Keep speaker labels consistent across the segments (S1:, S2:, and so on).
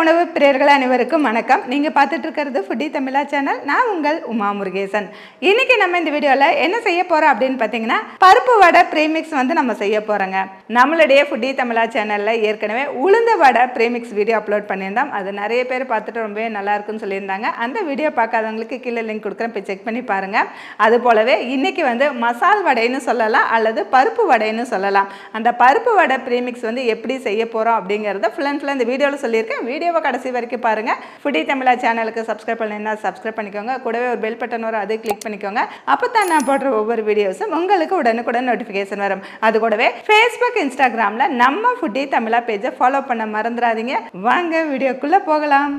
S1: உணவு பிரியர்கள் அனைவருக்கும் வணக்கம். நீங்கள் பார்த்துட்டு இருக்கிறது ஃபுட்டி தமிழா சேனல் நான் உங்கள் உமா முருகேசன். இன்னைக்கு நம்ம இந்த வீடியோவில் என்ன செய்ய போகிறோம் அப்படின்னு பார்த்தீங்கன்னா பருப்பு வடை ப்ரீமிக்ஸ் வந்து நம்ம செய்ய போகிறோங்க நம்மளுடைய ஃபுட்டி தமிழா சேனலில் ஏற்கனவே உளுந்த வடை ப்ரீமிக்ஸ் வீடியோ அப்லோட் பண்ணியிருந்தோம். அது நிறைய பேர் பார்த்துட்டு ரொம்பவே நல்லா இருக்குன்னு சொல்லியிருந்தாங்க. அந்த வீடியோ பார்க்காதவங்களுக்கு கீழே லிங்க் கொடுக்குறேன். போய் செக் பண்ணி பாருங்கள் அது போலவே இன்னைக்கு வந்து மசால் வடைன்னு சொல்லலாம் அல்லது பருப்பு வடைன்னு சொல்லலாம். அந்த பருப்பு வடை ப்ரீமிக்ஸ் வந்து எப்படி செய்ய போகிறோம் அப்படிங்கிறத ஃபுல் அண்ட் ஃபுல் இந்த வீடியோவில் சொல்லியிருக்கேன். வீடியோவை கடைசி வரைக்கும் பாருங்கள் ஃபுடி தமிழா சேனலுக்கு சப்ஸ்கிரைப் பண்ணியிருந்தா சப்ஸ்கிரைப் பண்ணிக்கோங்க. கூடவே ஒரு பெல் பட்டன் வரும் அதை கிளிக் பண்ணிக்கோங்க. அப்போ தான் நான் போடுற ஒவ்வொரு வீடியோஸும் உங்களுக்கு உடனுக்குடன் நோட்டிஃபிகேஷன் வரும். அது கூடவே ஃபேஸ்புக் இன்ஸ்டாகிராமில் நம்ம ஃபுட்டி தமிழா பேஜை ஃபாலோ பண்ண மறந்துடாதீங்க. வாங்க வீடியோக்குள்ளே போகலாம்.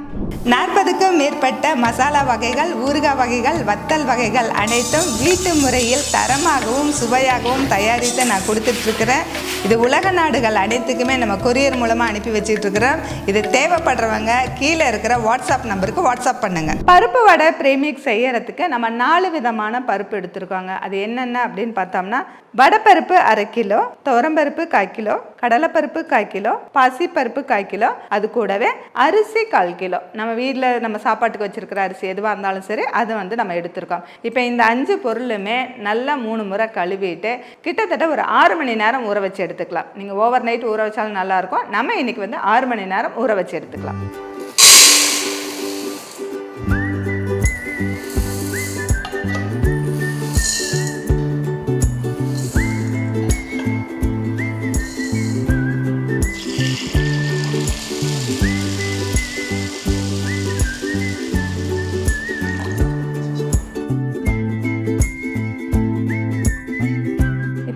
S1: நாற்பதுக்கும் மேற்பட்ட மசாலா வகைகள் ஊறுகாய் வகைகள் வத்தல் வகைகள் அனைத்தும் வீட்டு முறையில் தரமாகவும் சுவையாகவும் தயாரித்து நான் கொடுத்துட்ருக்கிறேன். இது உலக நாடுகள் அனைத்துக்குமே நம்ம கொரியர் மூலமாக அனுப்பி வச்சுட்டு இருக்கிறோம் இது தேவைப்படுறவங்க கீழே இருக்கிற வாட்ஸ்அப் நம்பருக்கு வாட்ஸ்அப் பண்ணுங்க. பருப்பு வடை பிரேமிக் செய்யறதுக்கு நம்ம நாலு விதமான பருப்பு எடுத்திருக்காங்க. அது என்னென்ன அப்படின்னு பார்த்தோம்னா வடைப்பருப்பு அரை கிலோ துவரம்பருப்பு கால் கிலோ கடலைப்பருப்பு கால் கிலோ பாசிப்பருப்பு கால் கிலோ அது கூடவே அரிசி கால் கிலோ. நம்ம வீட்டில் நம்ம சாப்பாட்டுக்கு வச்சுருக்கிற அரிசி எதுவாக இருந்தாலும் சரி அதை வந்து நம்ம எடுத்திருக்கோம். இப்போ இந்த அஞ்சு பொருளுமே நல்லா மூணு முறை கழுவிட்டு கிட்டத்தட்ட ஒரு ஆறு மணி நேரம் ஊற வச்சு எடுத்துக்கலாம். நீங்கள் ஓவர் நைட் ஊற வச்சாலும் நல்லாயிருக்கும் நம்ம இன்னைக்கு வந்து ஆறு மணி நேரம் ஊற வச்சு எடுத்துக்கலாம்.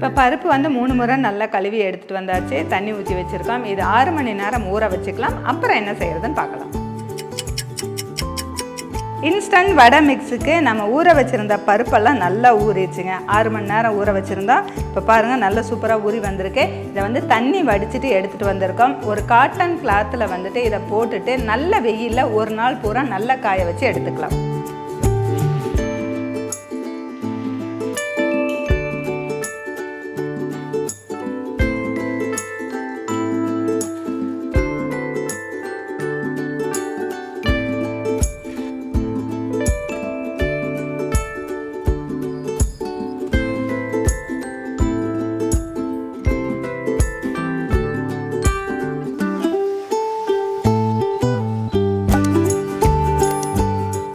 S1: இப்போ பருப்பு வந்து மூணு முறை நல்லா கழுவி எடுத்துகிட்டு வந்தாச்சு. தண்ணி ஊற்றி வச்சுருக்கோம். இது ஆறு மணி நேரம் ஊற வச்சுக்கலாம். அப்புறம் என்ன செய்கிறதுன்னு பார்க்கலாம். இன்ஸ்டன்ட் வடை மிக்ஸுக்கு நம்ம ஊற வச்சுருந்த பருப்பெல்லாம் நல்லா ஊறிடுச்சுங்க. ஆறு மணி நேரம் ஊற வச்சுருந்தோம் இப்போ பாருங்கள் நல்லா சூப்பராக ஊறி வந்திருக்கு. இதை வந்து தண்ணி வடிச்சிட்டு எடுத்துகிட்டு வந்திருக்கோம். ஒரு காட்டன் கிளாத்தில் வந்துட்டு இதை போட்டுட்டு நல்ல வெயிலில் ஒரு நாள் பூரா நல்லா காய வச்சு எடுத்துக்கலாம்.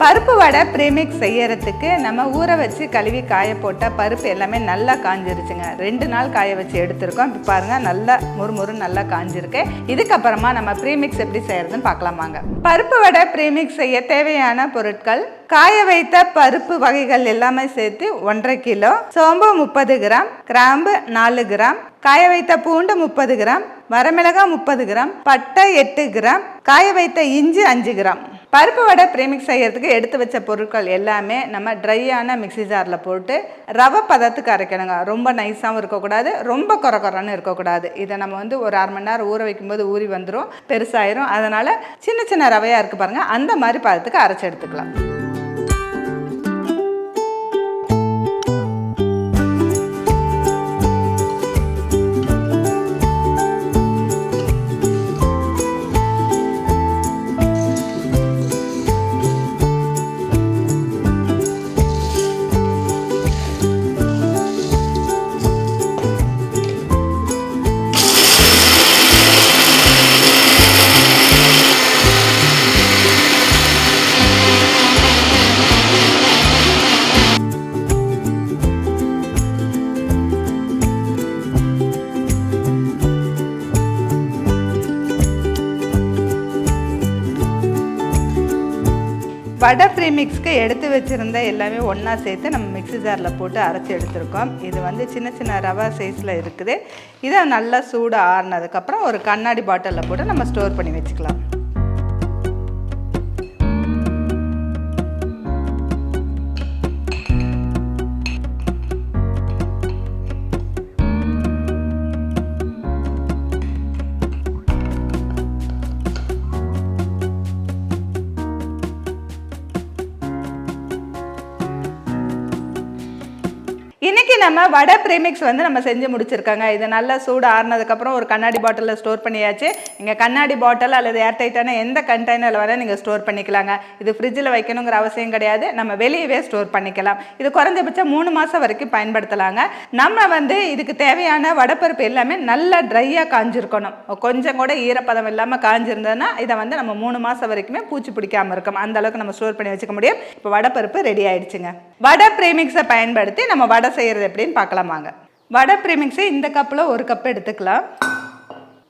S1: பருப்பு வடை ப்ரீமிக்ஸ் செய்யறதுக்கு நம்ம ஊற வச்சு கழுவி காய போட்ட பருப்பு எல்லாமே நல்லா காஞ்சிருச்சுங்க. ரெண்டு நாள் காய வச்சு எடுத்திருக்கோம். இப்போ பாருங்க நல்லா முறுமுறு நல்லா காஞ்சிருக்கு. இதுக்கப்புறமா நம்ம ப்ரீமிக்ஸ் எப்படி செய்யறதுன்னு பார்க்கலாமாங்க பருப்பு வடை ப்ரீமிக்ஸ் செய்ய தேவையான பொருட்கள் காய வைத்த பருப்பு வகைகள் எல்லாமே சேர்த்து ஒன்றரை கிலோ சோம்பு முப்பது கிராம் கிராம்பு நாலு கிராம் காய வைத்த பூண்டு முப்பது கிராம் வரமிளகாய் முப்பது கிராம் பட்டை எட்டு கிராம் காய வைத்த இஞ்சி அஞ்சு கிராம். பருப்பு வடை பிரேமிக்ஸ் செய்யறதுக்கு எடுத்து வச்ச பொருட்கள் எல்லாமே நம்ம ட்ரையான மிக்ஸி ஜாரில் போட்டு ரவை பதத்துக்கு அரைக்கணுங்க. ரொம்ப நைஸாகவும் இருக்கக்கூடாது. ரொம்ப குறை குறைன்னு இருக்கக்கூடாது. இதை நம்ம வந்து ஒரு அரை மணி நேரம் ஊற வைக்கும்போது ஊறி வந்துடும் பெருசாயிரும். அதனால் சின்ன சின்ன ரவையாக இருக்குது பாருங்கள் அந்த மாதிரி பதத்துக்கு அரைச்சி எடுத்துக்கலாம். வடை ப்ரீமிக்ஸ்க்கு எடுத்து வச்சுருந்த எல்லாமே ஒன்றா சேர்த்து நம்ம மிக்ஸி ஜாரில் போட்டு அரைச்சி எடுத்துருக்கோம். இது வந்து சின்ன சின்ன ரவா சைஸில் இருக்குது. இதை நல்லா சூடு ஆறுனதுக்கப்புறம் ஒரு கண்ணாடி பாட்டிலில் போட்டு நம்ம ஸ்டோர் பண்ணி வச்சுக்கலாம். இன்னைக்கு நம்ம வடை ப்ரீமிக்ஸ் வந்து நம்ம செஞ்சு முடிச்சிருக்கோங்க. இது நல்லா சூடு ஆறுனதுக்கப்புறம் ஒரு கண்ணாடி பாட்டிலில் ஸ்டோர் பண்ணியாச்சு. நீங்கள் கண்ணாடி பாட்டில் அல்லது ஏர்டைட்டான எந்த கண்டெய்னரில் வேணால் நீங்கள் ஸ்டோர் பண்ணிக்கலாங்க. இது ஃப்ரிட்ஜில் வைக்கணுங்கிற அவசியம் கிடையாது. நம்ம வெளியவே ஸ்டோர் பண்ணிக்கலாம். இது குறைஞ்சபட்சம் மூணு மாதம் வரைக்கும் பயன்படுத்தலாங்க. நம்ம வந்து இதுக்கு தேவையான வடைப்பருப்பு எல்லாமே நல்லா ட்ரையாக காஞ்சிருக்கணும். கொஞ்சம் கூட ஈரப்பதம் இல்லாமல் காஞ்சிருந்ததுன்னா இதை வந்து நம்ம மூணு மாதம் வரைக்குமே பூச்சி பிடிக்காமல் இருக்கும் அந்த அளவுக்கு நம்ம ஸ்டோர் பண்ணி வச்சுக்க முடியும். இப்போ வடைப்பருப்பு ரெடி ஆயிடுச்சுங்க. வடை ப்ரீமிக்ஸை பயன்படுத்தி நம்ம வடை செய்கிறது எப்படின்னு பார்க்கலாமாங்க வடை ப்ரீமிக்ஸை இந்த கப்பில் ஒரு கப் எடுத்துக்கலாம்.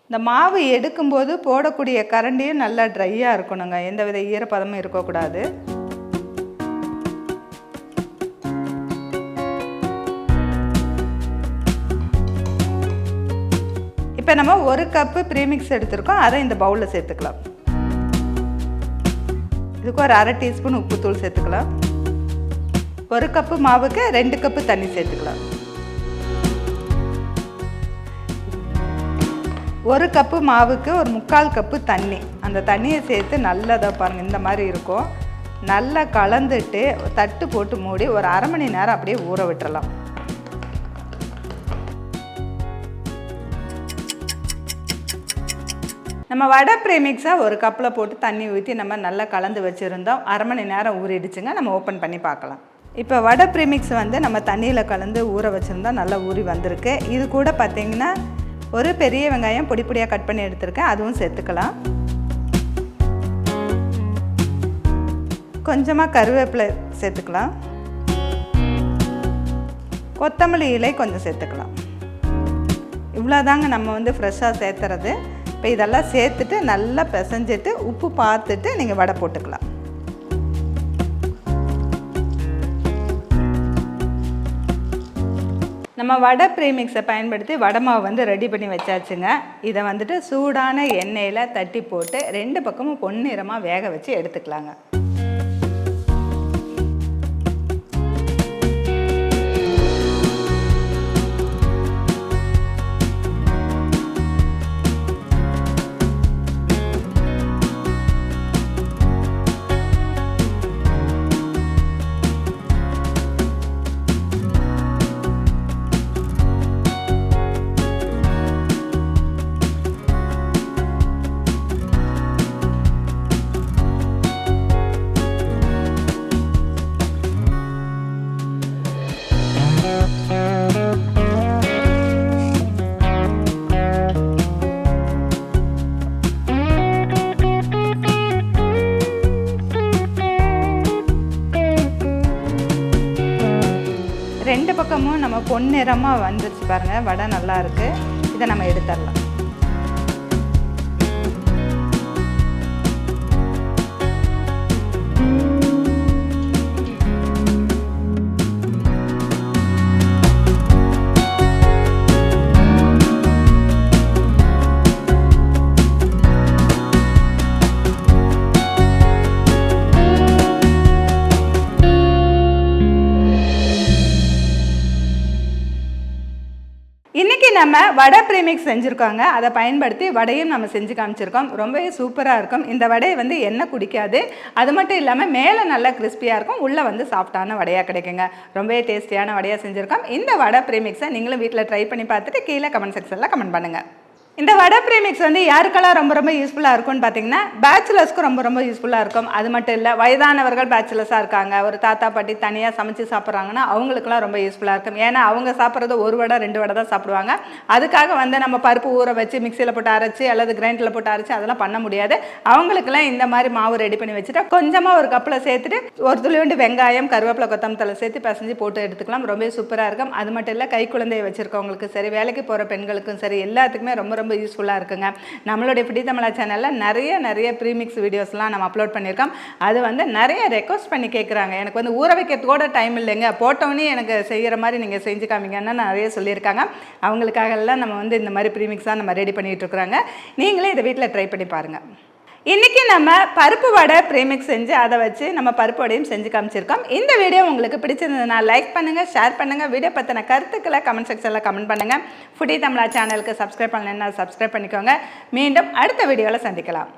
S1: இந்த மாவு எடுக்கும்போது போடக்கூடிய கரண்டியும் நல்லா ட்ரையாக இருக்கணுங்க. எந்த வித ஈரப்பதமும் இருக்கக்கூடாது. இப்போ நம்ம ஒரு கப்பு ப்ரீமிக்ஸ் எடுத்திருக்கோம். அதை இந்த பவுலில் சேர்த்துக்கலாம். இதுக்கு ஒரு அரை டீஸ்பூன் உப்புத்தூள் சேர்த்துக்கலாம். ஒரு கப்பு மாவுக்கு ரெண்டு கப்பு தண்ணி சேர்த்துக்கலாம். ஒரு கப்பு மாவுக்கு ஒரு முக்கால் கப்பு தண்ணி. அந்த தண்ணியை சேர்த்து நல்லதாக பாருங்கள் இந்த மாதிரி இருக்கும். நல்லா கலந்துட்டு தட்டு போட்டு மூடி ஒரு அரை மணி நேரம் அப்படியே ஊற விட்டுறலாம். நம்ம வடை பிரேமிக்ஸாக ஒரு கப்பில் போட்டு தண்ணி ஊற்றி நம்ம நல்லா கலந்து வச்சுருந்தோம். அரை மணி நேரம் ஊறிடுச்சுங்க நம்ம ஓப்பன் பண்ணி பார்க்கலாம். இப்போ வடை ப்ரிமிக்ஸ் வந்து நம்ம தண்ணியில் கலந்து ஊற வச்சுருந்தோம் நல்லா ஊறி வந்திருக்கு. இது கூட பார்த்திங்கன்னா ஒரு பெரிய வெங்காயம் பொடி பொடியாக கட் பண்ணி எடுத்திருக்கேன். அதுவும் சேர்த்துக்கலாம். கொஞ்சமாக கருவேப்பிலை சேர்த்துக்கலாம். கொத்தமல்லி இலை கொஞ்சம் சேர்த்துக்கலாம். இவ்வளோதாங்க நம்ம வந்து ஃப்ரெஷ்ஷாக சேர்த்துறது. இப்போ இதெல்லாம் சேர்த்துட்டு நல்லா பிசைஞ்சிட்டு உப்பு பார்த்துட்டு நீங்கள் வடை போட்டுக்கலாம். நம்ம வடை ப்ரீமிக்ஸை பயன்படுத்தி வடமாவு வந்து ரெடி பண்ணி வச்சாச்சுங்க. இதை வந்துட்டு சூடான எண்ணெயில் தட்டி போட்டு ரெண்டு பக்கமும் பொன்னிறமாக வேக வச்சு எடுத்துக்கலாங்க. ரெண்டு பக்கமும் நம்ம பொன்னிறமாக வந்துருச்சு பாருங்கள் வடை நல்லா இருக்குது இதை நம்ம எடுத்துடலாம். நம்ம வடை ப்ரீமிக்ஸ் செஞ்சுருக்கோங்க. அதை பயன்படுத்தி வடையும் நம்ம செஞ்சு காமிச்சிருக்கோம். ரொம்பவே சூப்பராக இருக்கும். இந்த வடையை வந்து எண்ணெய் குடிக்காது. அது மட்டும் இல்லாமல் மேலே நல்லா கிறிஸ்பியாக இருக்கும். உள்ளே வந்து சாஃப்டான வடையாக கிடைக்குங்க. ரொம்பவே டேஸ்டியான வடையாக செஞ்சுருக்கோம். இந்த வடை ப்ரீமிக்ஸை நீங்களும் வீட்டில் ட்ரை பண்ணி பார்த்துட்டு கீழே கமெண்ட் செக்ஷனில் கமெண்ட் பண்ணுங்கள் இந்த வடை ப்ரீமிக்ஸ் வந்து யாருக்கெல்லாம் ரொம்ப ரொம்ப யூஸ்ஃபுல்லாக இருக்கும்னு பார்த்தீங்கன்னா பேச்சுலர்ஸ்க்கு ரொம்ப ரொம்ப யூஸ்ஃபுல்லாக இருக்கும். அது மட்டும் இல்லை வயதானவர்கள் பேச்சுலர்ஸாக இருக்காங்க. ஒரு தாத்தா பாட்டி தனியாக சமைச்சு சாப்பிட்றாங்கன்னா அவங்களுக்குலாம் ரொம்ப யூஸ்ஃபுல்லாக இருக்கும். ஏன்னா அவங்க சாப்பிட்றது ஒரு வடை ரெண்டு வடை தான் சாப்பிடுவாங்க. அதுக்காக வந்து நம்ம பருப்பு ஊற வச்சு மிக்சியில் போட்டு அரைச்சி அல்லது கிரைண்டரில் போட்டு அரைச்சி அதெல்லாம் பண்ண முடியாது. அவங்களுக்குலாம் இந்த மாதிரி மாவு ரெடி பண்ணி வச்சுட்டு கொஞ்சமாக ஒரு கப்பில் சேர்த்துட்டு ஒரு துளிவண்டு வெங்காயம் கருவேப்பிலை கொத்தமத்தலை சேர்த்து பசஞ்சு போட்டு எடுத்துக்கலாம். ரொம்ப சூப்பராக இருக்கும். அது மட்டும் இல்லை கை குழந்தையை வச்சுருக்கவங்களுக்கு சரி வேலைக்கு போகிற பெண்களுக்கும் சரி எல்லாத்துக்குமே ரொம்ப ரொம்ப ரொம்ப யூஸ்ஃபுல்லாக இருக்குங்க. நம்மளுடைய பிடி தமிழா சேனலில் நிறைய நிறைய ப்ரீமிக்ஸ் வீடியோஸ்லாம் நம்ம அப்லோட் பண்ணியிருக்கோம். அது வந்து நிறைய ரெக்வஸ்ட் பண்ணி கேட்குறாங்க எனக்கு வந்து ஊற வைக்கிறதுக்கூட டைம் இல்லைங்க. போட்டோன்னே எனக்கு செய்கிற மாதிரி நீங்கள் செஞ்சு காமிங்கன்னு நிறைய சொல்லியிருக்காங்க. அவங்களுக்காகலாம் நம்ம வந்து இந்த மாதிரி ப்ரீமிக்ஸாக நம்ம ரெடி பண்ணிகிட்டு இருக்கிறாங்க. நீங்களே இதை வீட்டில் ட்ரை பண்ணி பாருங்கள் இன்றைக்கி நம்ம பருப்பு வடை ப்ரீமிக்ஸ் செஞ்சு அதை வச்சு நம்ம பருப்பு வடையும் செஞ்சு காமிச்சிருக்கோம். இந்த வீடியோ உங்களுக்கு பிடிச்சிருந்ததுன்னா லைக் பண்ணுங்கள் ஷேர் பண்ணுங்கள் வீடியோ பற்றின கருத்துக்களை கமெண்ட் செக்ஷனில் கமெண்ட் பண்ணுங்கள் ஃபுடி தமிழா சேனலுக்கு சப்ஸ்கிரைப் பண்ணலன்னா சப்ஸ்கிரைப் பண்ணிக்கோங்க. மீண்டும் அடுத்த வீடியோவில் சந்திக்கலாம்.